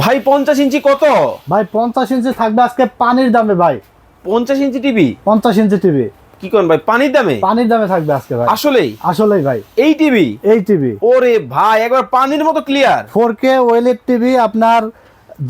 ভাই পঞ্চাশ ইঞ্চি কত? ভাই পঞ্চাশ ইঞ্চি থাকবে আজকে পানির দামে ভাই। পঞ্চাশ ইঞ্চি টিভি? পঞ্চাশ ইঞ্চি টিভি। কি করেন ভাই পানির দামে? পানির দামে থাকবে আজকে ভাই। আসলেই? আসলেই ভাই। এই টিভি? এই টিভি। ওরে ভাই একবার পানির মতো ক্লিয়ার ফোর কে ওয়েলেট টিভি আপনার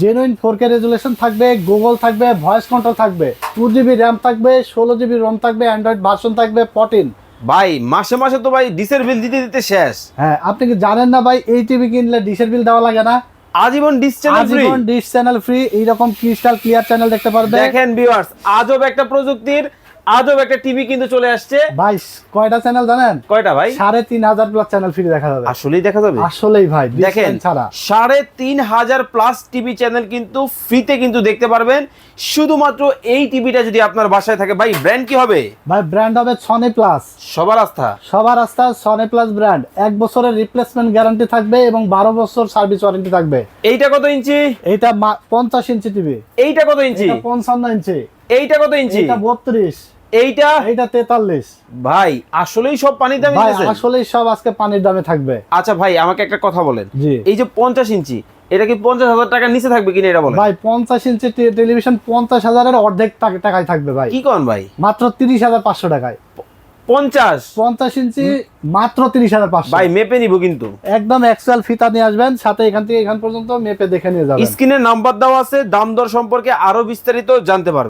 জেনুইন ফোর কে রেজুলেশন থাকবে গুগল থাকবে ভয়েস কন্ট্রোল থাকবে টু জিবি র্যাম থাকবে ষোলো জিবি রম থাকবে অ্যান্ড্রয়েড ভার্সন থাকবে ফোরটিন ভাই মাসে মাসে তো ভাই ডিসের বিল দিতে দিতে শেষ। হ্যাঁ আপনি কি জানেন না ভাই এই টিভি কিনলে ডিসের বিল দেওয়া লাগে না? আজীবন ডিস চ্যানেল ফ্রি আজীবন ডিশ চ্যানেল ফ্রি এইরকম ক্রিস্টাল ক্লিয়ার চ্যানেল দেখতে পারবে। দেখেন ভিউয়ার্স আজব একটা প্রযুক্তির আজব একটা টিভি কিন্তু চলে আসছে। ভাই কয়টা চ্যানেল জানেন? কয়টা ভাই? সাড়ে তিন হাজার প্লাস চ্যানেল ফ্রি দেখা যাবে। আসলেই দেখা যাবে? আসলেই ভাই দেখেন ছাড়া। সাড়ে তিন হাজার প্লাস টিভি চ্যানেল কিন্তু ফ্রিতে কিন্তু দেখতে পারবেন। শুধুমাত্র এই টিভিটা যদি আপনার বাসায় থাকে ভাই ব্র্যান্ড কি হবে? ভাই ব্র্যান্ড হবে সনি প্লাস সবার আস্থা? সবার রাস্তা সনি প্লাস ব্র্যান্ড এক বছরের রিপ্লেসমেন্ট গ্যারান্টি থাকবে এবং বারো বছর সার্ভিস ওয়ারেন্টি থাকবে। এইটা কত ইঞ্চি? এইটা পঞ্চাশ ইঞ্চি টিভি এইটা কত ইঞ্চি? পঞ্চান্ন ইঞ্চি। এইটা কত ইঞ্চি? এটা বত্রিশ। এইটা এইটা তেতাল্লিশ। ভাই আসলেই সব পানির দামে ভাই আসলেই সব আজকে পানির দামে থাকবে। আচ্ছা ভাই আমাকে একটা কথা বলেন। এই যে পঞ্চাশ ইঞ্চি এটা কি পঞ্চাশ হাজার টাকার নিচে থাকবে কিনা এটা বলেন? ভাই পঞ্চাশ ইঞ্চি টেলিভিশন পঞ্চাশ হাজারের অর্ধেক টাকায় থাকবে ভাই। কি কন ভাই? মাত্র তিরিশ হাজার পাঁচশো টাকায়। পঞ্চাশ? পঞ্চাশ ইঞ্চি মাত্র তিরিশ হাজার পাঁচশো। ভাই মেপে নিব কিন্তু। একদম অ্যাকচুয়াল ফিতা নিয়ে আসবেন সাথে এখান থেকে এখান পর্যন্ত মেপে দেখে নিয়ে যাবেন। স্ক্রিনে নাম্বার দেওয়া আছে দাম দর সম্পর্কে আরও বিস্তারিত জানতে পারবেন।